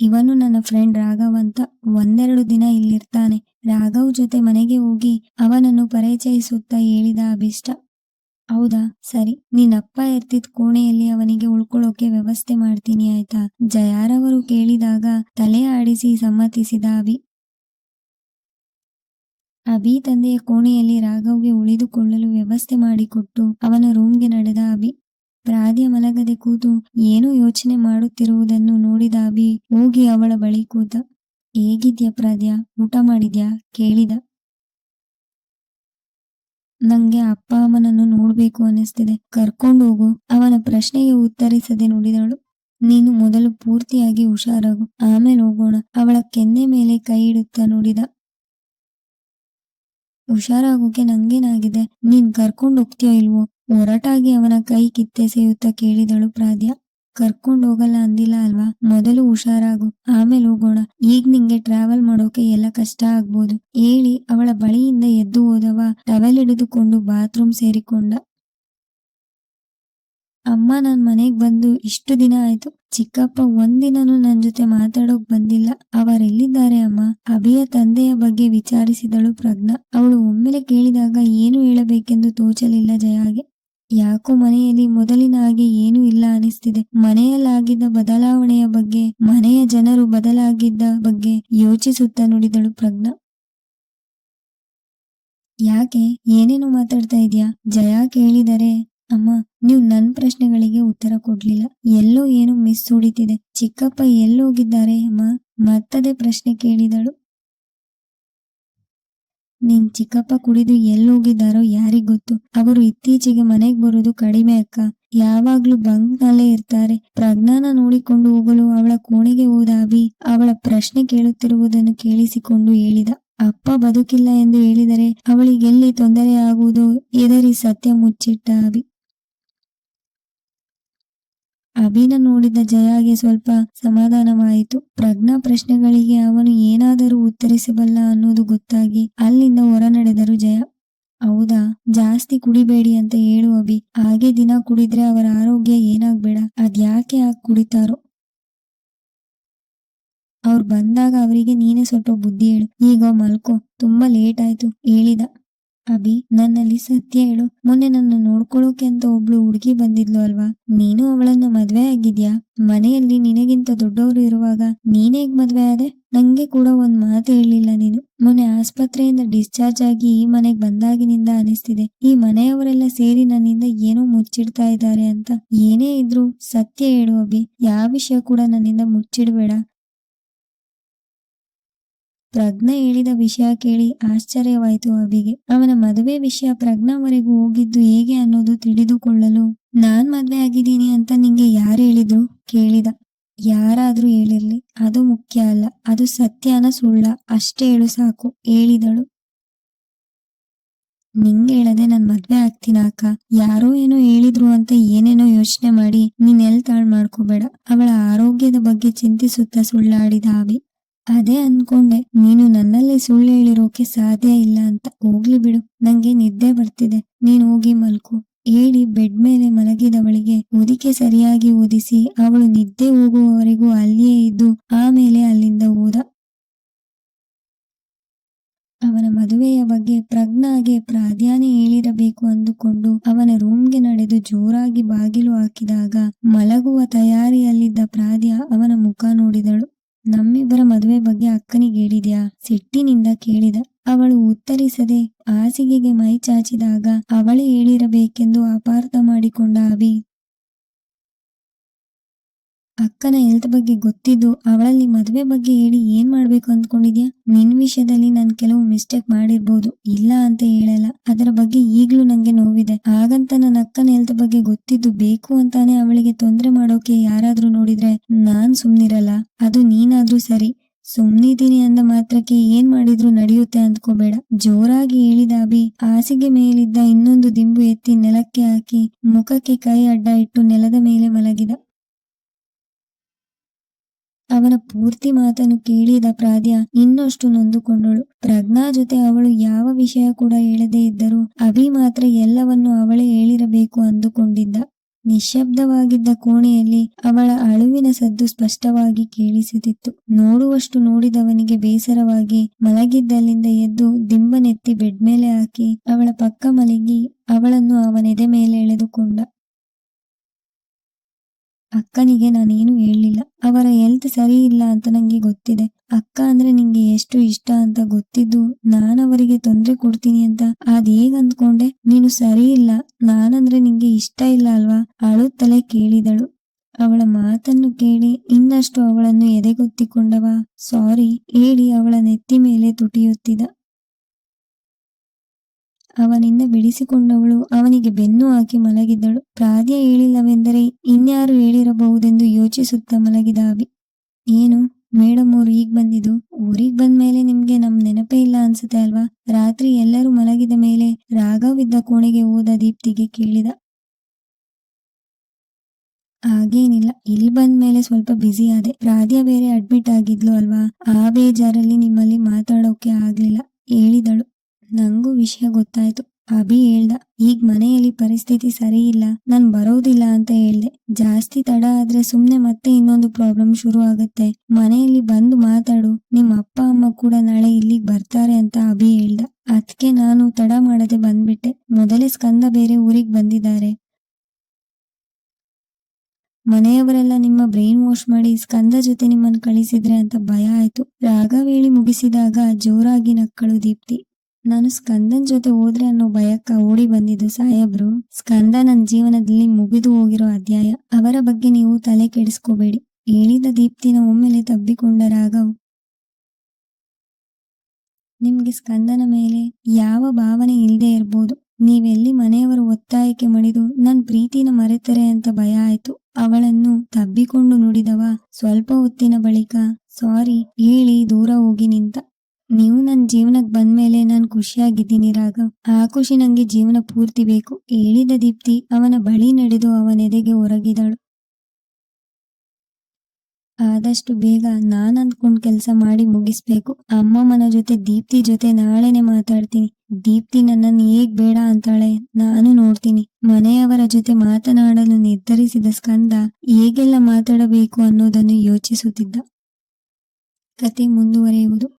ಇವನು ನನ್ನ ಫ್ರೆಂಡ್ ರಾಘವ್ ಅಂತ ಒಂದೆರಡು ದಿನ ಇಲ್ಲಿರ್ತಾನೆ. ರಾಘವ್ ಜೊತೆ ಮನೆಗೆ ಹೋಗಿ ಅವನನ್ನು ಪರಿಚಯಿಸುತ್ತಾ ಹೇಳಿದ ಅಭಿಷ್ಟ, ಹೌದಾ? ಸರಿ ನಿನ್ನಪ್ಪ ಇರ್ತಿದ್ ಕೋಣೆಯಲ್ಲಿ ಅವನಿಗೆ ಉಳ್ಕೊಳ್ಳೋಕೆ ವ್ಯವಸ್ಥೆ ಮಾಡ್ತೀನಿ, ಆಯ್ತಾ? ಜಯಾರವರು ಕೇಳಿದಾಗ ತಲೆ ಆಡಿಸಿ ಸಮ್ಮತಿಸಿದ ಅಭಿ. ಅಭಿ ತಂದೆಯ ಕೋಣೆಯಲ್ಲಿ ರಾಘವ್ಗೆ ಉಳಿದುಕೊಳ್ಳಲು ವ್ಯವಸ್ಥೆ ಮಾಡಿಕೊಟ್ಟು ಅವನ ರೂಮ್ಗೆ ನಡೆದ ಅಭಿ. ಪ್ರಾದ್ಯ ಮಲಗದೆ ಕೂತು ಏನೋ ಯೋಚನೆ ಮಾಡುತ್ತಿರುವುದನ್ನು ನೋಡಿದ ಅಭಿ ಹೋಗಿ ಅವಳ ಬಳಿ ಕೂತ, ಹೇಗಿದ್ಯಾ ಪ್ರಾದ್ಯ ಊಟ ಮಾಡಿದ್ಯಾ? ಕೇಳಿದ. ನಂಗೆ ಅಪ್ಪ ಅಮ್ಮನನ್ನು ನೋಡ್ಬೇಕು ಅನಿಸ್ತಿದೆ ಕರ್ಕೊಂಡು ಹೋಗು. ಅವನ ಪ್ರಶ್ನೆಗೆ ಉತ್ತರಿಸದೆ ನೋಡಿದಳು. ನೀನು ಮೊದಲು ಪೂರ್ತಿಯಾಗಿ ಹುಷಾರಾಗು. ಆಮೇಲೆ ಹೋಗೋಣ. ಅವಳ ಕೆನ್ನೆ ಮೇಲೆ ಕೈ ಇಡುತ್ತಾ ನೋಡಿದ. ಹುಷಾರಾಗೋಕೆ ನಂಗೇನಾಗಿದೆ? ನೀನ್ ಕರ್ಕೊಂಡು ಹೋಗ್ತೀಯೋ ಇಲ್ವೋ? ಒರಟಾಗಿ ಅವನ ಕೈ ಕಿತ್ತೆಸೆಯುತ್ತಾ ಕೇಳಿದಳು ಪ್ರಾದ್ಯ. ಕರ್ಕೊಂಡು ಹೋಗಲ್ಲ ಅಂದಿಲ್ಲ ಅಲ್ವಾ? ಮೊದಲು ಹುಷಾರಾಗು. ಆಮೇಲೆ ಹೋಗೋಣ. ಈಗ ನಿಂಗೆ ಟ್ರಾವೆಲ್ ಮಾಡೋಕೆ ಎಲ್ಲ ಕಷ್ಟ ಆಗ್ಬೋದು. ಹೇಳಿ, ಅವಳ ಬಳಿಯಿಂದ ಎದ್ದು ಹೋದವ ಟವೆಲ್ ಹಿಡಿದುಕೊಂಡು ಬಾತ್ರೂಮ್ ಸೇರಿಕೊಂಡ. ಅಮ್ಮ, ನಾನ್ ಮನೆಗ್ ಬಂದು ಇಷ್ಟು ದಿನ ಆಯ್ತು. ಚಿಕ್ಕಪ್ಪ ಒಂದಿನನೂ ನನ್ ಜೊತೆ ಮಾತಾಡೋಕ್ ಬಂದಿಲ್ಲ. ಅವರೆಲ್ಲಿದ್ದಾರೆ ಅಮ್ಮ? ಅಭಿಯ ತಂದೆಯ ಬಗ್ಗೆ ವಿಚಾರಿಸಿದಳು ಪ್ರಜ್ಞಾ. ಅವಳು ಒಮ್ಮೆಲೆ ಕೇಳಿದಾಗ ಏನು ಹೇಳಬೇಕೆಂದು ತೋಚಲಿಲ್ಲ ಜಯಾಗೆ. ಯಾಕೋ ಮನೆಯಲ್ಲಿ ಮೊದಲಿನ ಹಾಗೆ ಏನೂ ಇಲ್ಲ ಅನಿಸ್ತಿದೆ. ಮನೆಯಲ್ಲಾಗಿದ್ದ ಬದಲಾವಣೆಯ ಬಗ್ಗೆ, ಮನೆಯ ಜನರು ಬದಲಾಗಿದ್ದ ಬಗ್ಗೆ ಯೋಚಿಸುತ್ತಾ ನುಡಿದಳು ಪ್ರಜ್ಞಾ. ಯಾಕೆ? ಏನೇನು ಮಾತಾಡ್ತಾ ಇದ್ಯಾ? ಜಯ ಕೇಳಿದರೆ, ಅಮ್ಮ, ನೀವು ನನ್ ಪ್ರಶ್ನೆಗಳಿಗೆ ಉತ್ತರ ಕೊಡ್ಲಿಲ್ಲ. ಎಲ್ಲೋ ಏನು ಮಿಸ್ ಹೊಡಿತಿದೆ ಚಿಕ್ಕಪ್ಪ ಎಲ್ಲೋಗಿದ್ದಾರೆ, ಅಮ್ಮ. ಮತ್ತದೇ ಪ್ರಶ್ನೆ ಕೇಳಿದಳು. ನಿನ್ ಚಿಕ್ಕಪ್ಪ ಕುಡಿದು ಎಲ್ಲೋಗಿದ್ದಾರೋ ಯಾರಿಗ್ ಗೊತ್ತು? ಅವರು ಇತ್ತೀಚೆಗೆ ಮನೆಗ್ ಬರೋದು ಕಡಿಮೆ ಅಕ್ಕ. ಯಾವಾಗ್ಲೂ ಬಂಕ್ ನಲ್ಲೇ ಇರ್ತಾರೆ. ಪ್ರಜ್ಞಾನ ನೋಡಿಕೊಂಡು ಹೋಗಲು ಅವಳ ಕೋಣೆಗೆ ಹೋದ ಅಭಿ ಅವಳ ಪ್ರಶ್ನೆ ಕೇಳುತ್ತಿರುವುದನ್ನು ಕೇಳಿಸಿಕೊಂಡು ಹೇಳಿದ, ಅಪ್ಪ ಬದುಕಿಲ್ಲ ಎಂದು ಹೇಳಿದರೆ ಅವಳಿಗೆಲ್ಲಿ ತೊಂದರೆ ಆಗುವುದು? ಎದರಿ ಸತ್ಯ ಮುಚ್ಚಿಟ್ಟ ಅಭಿ. ಅಭಿನ ನೋಡಿದ ಜಯಾಗೆ ಸ್ವಲ್ಪ ಸಮಾಧಾನವಾಯಿತು. ಪ್ರಜ್ಞಾ ಪ್ರಶ್ನೆಗಳಿಗೆ ಅವನು ಏನಾದರೂ ಉತ್ತರಿಸಬಲ್ಲ ಅನ್ನೋದು ಗೊತ್ತಾಗಿ ಅಲ್ಲಿಂದ ಹೊರ ನಡೆದರು ಜಯ. ಹೌದಾ, ಜಾಸ್ತಿ ಕುಡಿಬೇಡಿ ಅಂತ ಹೇಳು ಅಭಿ. ಹಾಗೆ ದಿನ ಕುಡಿದ್ರೆ ಅವರ ಆರೋಗ್ಯ ಏನಾಗ್ಬೇಡ. ಅದ್ಯಾಕೆ ಹಾಕಿ ಕುಡಿತಾರೋ? ಅವ್ರು ಬಂದಾಗ ಅವರಿಗೆ ನೀನೇ ಸ್ವಲ್ಪ ಬುದ್ಧಿ ಹೇಳು. ಈಗ ಮಲ್ಕೋ. ತುಂಬಾ ಲೇಟ್ ಆಯ್ತು, ಹೇಳಿದ. ಅಭಿ, ನನ್ನಲ್ಲಿ ಸತ್ಯ ಹೇಳು. ಮೊನ್ನೆ ನನ್ನ ನೋಡ್ಕೊಳ್ಳೋಕೆ ಅಂತ ಒಬ್ಳು ಹುಡುಗಿ ಬಂದಿದ್ಲು ಅಲ್ವಾ? ನೀನು ಅವಳನ್ನ ಮದ್ವೆ ಆಗಿದ್ಯಾ? ಮನೆಯಲ್ಲಿ ನಿನಗಿಂತ ದೊಡ್ಡವರು ಇರುವಾಗ ನೀನೇಗ್ ಮದ್ವೆ ಆದೆ? ನಂಗೆ ಕೂಡ ಒಂದ್ ಮಾತು ಹೇಳಲಿಲ್ಲ ನೀನು. ಮೊನ್ನೆ ಆಸ್ಪತ್ರೆಯಿಂದ ಡಿಸ್ಚಾರ್ಜ್ ಆಗಿ ಈ ಮನೆಗ್ ಬಂದಾಗಿನಿಂದ ಅನಿಸ್ತಿದೆ. ಈ ಮನೆಯವರೆಲ್ಲ ಸೇರಿ ನನ್ನಿಂದ ಏನೋ ಮುಚ್ಚಿಡ್ತಾ ಇದ್ದಾರೆ ಅಂತ. ಏನೇ ಇದ್ರು ಸತ್ಯ ಹೇಳು ಅಭಿ. ಯಾವ ವಿಷಯ ಕೂಡ ನನ್ನಿಂದ ಮುಚ್ಚಿಡ್ಬೇಡ. ಪ್ರಜ್ಞಾ ಹೇಳಿದ ವಿಷಯ ಕೇಳಿ ಆಶ್ಚರ್ಯವಾಯಿತು ಅಭಿಗೆ. ಅವನ ಮದುವೆ ವಿಷಯ ಪ್ರಜ್ಞಾವರೆಗೂ ಹೋಗಿದ್ದು ಹೇಗೆ ಅನ್ನೋದು ತಿಳಿದುಕೊಳ್ಳಲು ನಾನ್ ಮದ್ವೆ ಆಗಿದ್ದೀನಿ ಅಂತ ನಿಂಗೆ ಯಾರು ಹೇಳಿದ್ರು? ಕೇಳಿದ. ಯಾರಾದ್ರೂ ಹೇಳಿರ್ಲಿ. ಅದು ಮುಖ್ಯ ಅಲ್ಲ. ಅದು ಸತ್ಯನ ಸುಳ್ಳ. ಅಷ್ಟೇ ಹೇಳು ಸಾಕು. ಹೇಳಿದಳು. ನಿಂಗೆ ಹೇಳದೆ ನನ್ ಮದ್ವೆ ಆಗ್ತೀನ ಅಕ್ಕ. ಯಾರೋ ಏನೋ ಹೇಳಿದ್ರು ಅಂತ ಏನೇನೋ ಯೋಚನೆ ಮಾಡಿ ನೀನ್ ಎಲ್ ತಾಳ್ ಮಾಡ್ಕೋಬೇಡ. ಅವಳ ಆರೋಗ್ಯದ ಬಗ್ಗೆ ಚಿಂತಿಸುತ್ತಾ ಸುಳ್ಳಾಡಿದ ಅಭಿ. ಅದೇ ಅನ್ಕೊಂಡೆ. ನೀನು ನನ್ನಲ್ಲಿ ಸುಳ್ಳು ಹೇಳಿರೋಕೆ ಸಾಧ್ಯ ಇಲ್ಲ ಅಂತ. ಹೋಗ್ಲಿ ಬಿಡು. ನಂಗೆ ನಿದ್ದೆ ಬರ್ತಿದೆ. ನೀನ್ ಹೋಗಿ ಮಲ್ಕು. ಹೇಳಿ ಬೆಡ್ ಮೇಲೆ ಮಲಗಿದವಳಿಗೆ ಓದಿಕೆ ಸರಿಯಾಗಿ ಓದಿಸಿ. ಅವಳು ನಿದ್ದೆ ಹೋಗುವವರೆಗೂ ಅಲ್ಲಿಯೇ ಇದ್ದು, ಆಮೇಲೆ ಅಲ್ಲಿಂದ ಹೋದ ಅವನ ಮದುವೆಯ ಬಗ್ಗೆ ಪ್ರಜ್ಞಾಗೆ ಪ್ರಾಧಾನ್ಯ ಹೇಳಿರಬೇಕು ಅಂದುಕೊಂಡು ಅವನ ರೂಮ್ಗೆ ನಡೆದು ಜೋರಾಗಿ ಬಾಗಿಲು ಹಾಕಿದಾಗ ಮಲಗುವ ತಯಾರಿಯಲ್ಲಿದ್ದ ಪ್ರಾಧ್ಯ ಅವನ ಮುಖ ನೋಡಿದಳು. ನಮ್ಮಿಬ್ಬರ ಮದುವೆ ಬಗ್ಗೆ ಅಕ್ಕನಿಗೇಳಿದ್ಯಾ ಸಿಟ್ಟಿನಿಂದ ಕೇಳಿದ. ಅವಳು ಉತ್ತರಿಸದೆ ಹಾಸಿಗೆಗೆ ಮೈ ಚಾಚಿದಾಗ ಅವಳೇ ಹೇಳಿರಬೇಕೆಂದು ಅಪಾರ್ಥ ಮಾಡಿಕೊಂಡ ಅಭಿ. ಅಕ್ಕನ ಹೆಲ್ತ್ ಬಗ್ಗೆ ಗೊತ್ತಿದ್ದು ಅವಳಲ್ಲಿ ಮದುವೆ ಬಗ್ಗೆ ಹೇಳಿ ಏನ್ ಮಾಡ್ಬೇಕು ಅಂದ್ಕೊಂಡಿದ್ಯಾ? ನಿನ್ ವಿಷಯದಲ್ಲಿ ನಾನ್ ಕೆಲವು ಮಿಸ್ಟೇಕ್ ಮಾಡಿರ್ಬೋದು. ಇಲ್ಲ ಅಂತ ಹೇಳಲ್ಲ. ಅದರ ಬಗ್ಗೆ ಈಗ್ಲೂ ನಂಗೆ ನೋವಿದೆ. ಹಾಗಂತ ನನ್ನ ಅಕ್ಕನ ಹೆಲ್ತ್ ಬಗ್ಗೆ ಗೊತ್ತಿದ್ದು ಬೇಕು ಅಂತಾನೆ ಅವಳಿಗೆ ತೊಂದ್ರೆ ಮಾಡೋಕೆ ಯಾರಾದ್ರೂ ನೋಡಿದ್ರೆ ನಾನ್ ಸುಮ್ನಿರಲ್ಲ. ಅದು ನೀನಾದ್ರೂ ಸರಿ. ಸುಮ್ನಿದ್ದೀನಿ ಅಂದ ಮಾತ್ರಕ್ಕೆ ಏನ್ ಮಾಡಿದ್ರು ನಡೆಯುತ್ತೆ ಅಂದ್ಕೋಬೇಡ. ಜೋರಾಗಿ ಹೇಳಿದ ಅಭಿ, ಹಾಸಿಗೆ ಮೇಲಿದ್ದ ಇನ್ನೊಂದು ದಿಂಬು ಎತ್ತಿ ನೆಲಕ್ಕೆ ಹಾಕಿ ಮುಖಕ್ಕೆ ಕೈ ಅಡ್ಡ ಇಟ್ಟು ನೆಲದ ಮೇಲೆ ಮಲಗಿದ. ಅವನ ಪೂರ್ತಿ ಮಾತನ್ನು ಕೇಳಿದ ಪ್ರಾದ್ಯ ಇನ್ನಷ್ಟು ನೊಂದುಕೊಂಡಳು. ಪ್ರಜ್ಞಾ ಜೊತೆ ಅವಳು ಯಾವ ವಿಷಯ ಕೂಡ ಹೇಳದೇ ಇದ್ದರೂ ಅಭಿ ಮಾತ್ರ ಎಲ್ಲವನ್ನು ಅವಳೇ ಹೇಳಿರಬೇಕು ಅಂದುಕೊಂಡಿದ್ದ. ನಿಶ್ಶಬ್ದವಾಗಿದ್ದ ಕೋಣೆಯಲ್ಲಿ ಅವಳ ಅಳುವಿನ ಸದ್ದು ಸ್ಪಷ್ಟವಾಗಿ ಕೇಳಿಸುತ್ತಿತ್ತು ನೋಡುವಷ್ಟು ನೋಡಿದವನಿಗೆ ಬೇಸರವಾಗಿ ಮಲಗಿದ್ದಲ್ಲಿಂದ ಎದ್ದು ದಿಂಬನೆತ್ತಿ ಬೆಡ್ ಮೇಲೆ ಹಾಕಿ ಅವಳ ಪಕ್ಕ ಮಲಗಿ ಅವಳನ್ನು ಅವನೆದೆ ಮೇಲೆ ಎಳೆದುಕೊಂಡ. ಅಕ್ಕನಿಗೆ ನಾನೇನು ಹೇಳಲಿಲ್ಲ. ಅವರ ಹೆಲ್ತ್ ಸರಿ ಇಲ್ಲ ಅಂತ ನಂಗೆ ಗೊತ್ತಿದೆ. ಅಕ್ಕ ಅಂದ್ರೆ ನಿಂಗೆ ಎಷ್ಟು ಇಷ್ಟ ಅಂತ ಗೊತ್ತಿದ್ದು ನಾನವರಿಗೆ ತೊಂದ್ರೆ ಕೊಡ್ತೀನಿ ಅಂತ. ಅದ್ ಹೇಗ್ ಅಂದ್ಕೊಂಡೆ? ನೀನು ಸರಿ ಇಲ್ಲ. ನಾನಂದ್ರೆ ನಿಂಗೆ ಇಷ್ಟ ಇಲ್ಲ ಅಲ್ವಾ? ಅಳುತ್ತಲೇ ಕೇಳಿದಳು. ಅವಳ ಮಾತನ್ನು ಕೇಳಿ ಇನ್ನಷ್ಟು ಅವಳನ್ನು ಎದೆಗೊತ್ತಿಕೊಂಡವ. ಸಾರಿ, ಹೇಳಿ ಅವಳ ನೆತ್ತಿ ಮೇಲೆ ತುಟಿಯುತ್ತಿದ. ಅವನಿಂದ ಬಿಡಿಸಿಕೊಂಡವಳು ಅವನಿಗೆ ಬೆನ್ನು ಹಾಕಿ ಮಲಗಿದ್ದಳು. ಪ್ರಾದ್ಯ ಹೇಳಿಲ್ಲವೆಂದರೆ ಇನ್ಯಾರು ಹೇಳಿರಬಹುದೆಂದು ಯೋಚಿಸುತ್ತಾ ಮಲಗಿದ ಅಭಿ. ಏನು? ಮೇಡಮ್ ಅವ್ರು ಈಗ ಬಂದಿದ್ದು? ಬಂದ ಮೇಲೆ ನಿಮ್ಗೆ ನಮ್ ನೆನಪೇ ಇಲ್ಲ ಅನ್ಸುತ್ತೆ ಅಲ್ವಾ? ರಾತ್ರಿ ಎಲ್ಲರೂ ಮಲಗಿದ ಮೇಲೆ ರಾಘವಿದ್ದ ಕೋಣೆಗೆ ಹೋದ ದೀಪ್ತಿಗೆ ಕೇಳಿದ. ಹಾಗೇನಿಲ್ಲ, ಇಲ್ಲಿ ಬಂದ ಮೇಲೆ ಸ್ವಲ್ಪ ಬ್ಯುಸಿ ಆದೆ. ಪ್ರಾದ್ಯ ಬೇರೆ ಅಡ್ಮಿಟ್ ಆಗಿದ್ಲು ಅಲ್ವಾ? ಆ ಬೇಜಾರಲ್ಲಿ ನಿಮ್ಮಲ್ಲಿ ಮಾತಾಡೋಕೆ ಆಗ್ಲಿಲ್ಲ, ಹೇಳಿದಳು. ನಂಗೂ ವಿಷಯ ಗೊತ್ತಾಯ್ತು. ಅಭಿ ಹೇಳ್ದ, ಈಗ ಮನೆಯಲ್ಲಿ ಪರಿಸ್ಥಿತಿ ಸರಿ ಇಲ್ಲ ನಾನ್ ಬರೋದಿಲ್ಲ ಅಂತ ಹೇಳ್ದೆ. ಜಾಸ್ತಿ ತಡ ಆದ್ರೆ ಸುಮ್ನೆ ಮತ್ತೆ ಇನ್ನೊಂದು ಪ್ರಾಬ್ಲಮ್ ಶುರು ಆಗತ್ತೆ. ಮನೆಯಲ್ಲಿ ಬಂದು ಮಾತಾಡು. ನಿಮ್ ಅಪ್ಪ, ಅಮ್ಮ ಕೂಡ ನಾಳೆ ಇಲ್ಲಿಗ್ ಬರ್ತಾರೆ ಅಂತ ಅಭಿ ಹೇಳ್ದ. ಅದಕ್ಕೆ ನಾನು ತಡ ಮಾಡದೆ ಬಂದ್ಬಿಟ್ಟೆ. ಮೊದಲೇ ಸ್ಕಂದ ಬೇರೆ ಊರಿಗ್ ಬಂದಿದ್ದಾರೆ. ಮನೆಯವರೆಲ್ಲ ನಿಮ್ಮ ಬ್ರೈನ್ ವಾಶ್ ಮಾಡಿ ಸ್ಕಂದ ಜೊತೆ ನಿಮ್ಮನ್ನ ಕಳಿಸಿದ್ರೆ ಅಂತ ಭಯ ಆಯ್ತು. ರಾಗವೇಳಿ ಮುಗಿಸಿದಾಗ ಜೋರಾಗಿ ನಕ್ಕಳು ದೀಪ್ತಿ. ನಾನು ಸ್ಕಂದನ್ ಜೊತೆ ಹೋದ್ರೆ ಅನ್ನೋ ಭಯಕ್ಕ ಓಡಿ ಬಂದಿದ್ದು ಸಾಹೇಬ್ರು. ಸ್ಕಂದ ನನ್ನ ಜೀವನದಲ್ಲಿ ಮುಗಿದು ಹೋಗಿರೋ ಅಧ್ಯಾಯ. ಅವರ ಬಗ್ಗೆ ನೀವು ತಲೆ ಕೆಡಿಸ್ಕೋಬೇಡಿ. ಹೇಳಿದ ದೀಪ್ತಿನ ಒಮ್ಮೆಲೆ ತಬ್ಬಿಕೊಂಡ ರಾಘವ್. ನಿಮ್ಗೆ ಸ್ಕಂದನ ಮೇಲೆ ಯಾವ ಭಾವನೆ ಇಲ್ಲದೆ ಇರ್ಬೋದು. ನೀವೆಲ್ಲಿ ಮನೆಯವರು ಒತ್ತಾಯಕ್ಕೆ ಮಣಿದು ನನ್ ಪ್ರೀತಿನ ಮರೆತರೆ ಅಂತ ಭಯ ಆಯ್ತು. ಅವಳನ್ನು ತಬ್ಬಿಕೊಂಡು ನುಡಿದವ ಸ್ವಲ್ಪ ಹೊತ್ತಿನ ಬಳಿಕ, ಸಾರಿ, ಹೇಳಿ ದೂರ ಹೋಗಿ ನಿಂತ. ನೀವು ನನ್ನ ಜೀವನಕ್ಕೆ ಬಂದ್ಮೇಲೆ ನಾನು ಖುಷಿಯಾಗಿದ್ದೀನಿ ರಾಘವ್. ಆ ಖುಷಿ ನಂಗೆ ಜೀವನ ಪೂರ್ತಿ ಬೇಕು. ಹೇಳಿದ ದೀಪ್ತಿ ಅವನ ಬಳಿ ನಡೆದು ಅವನೆದೆಗೆ ಹೊರಗಿದಳು ಆದಷ್ಟು ಬೇಗ ನಾನು ಅಂದ್ಕೊಂಡ್ ಕೆಲಸ ಮಾಡಿ ಮುಗಿಸ್ಬೇಕು. ಅಮ್ಮಮ್ಮನ ಜೊತೆ, ದೀಪ್ತಿ ಜೊತೆ ನಾಳೆನೆ ಮಾತಾಡ್ತೀನಿ. ದೀಪ್ತಿ ನನ್ನನ್ನು ಹೇಗ್ ಬೇಡ ಅಂತಾಳೆ ನಾನು ನೋಡ್ತೀನಿ. ಮನೆಯವರ ಜೊತೆ ಮಾತನಾಡಲು ನಿರ್ಧರಿಸಿದ ಸ್ಕಂದ ಹೇಗೆಲ್ಲ ಮಾತಾಡಬೇಕು ಅನ್ನೋದನ್ನು ಯೋಚಿಸುತ್ತಿದ್ದ. ಕತೆ ಮುಂದುವರಿಯುವುದು.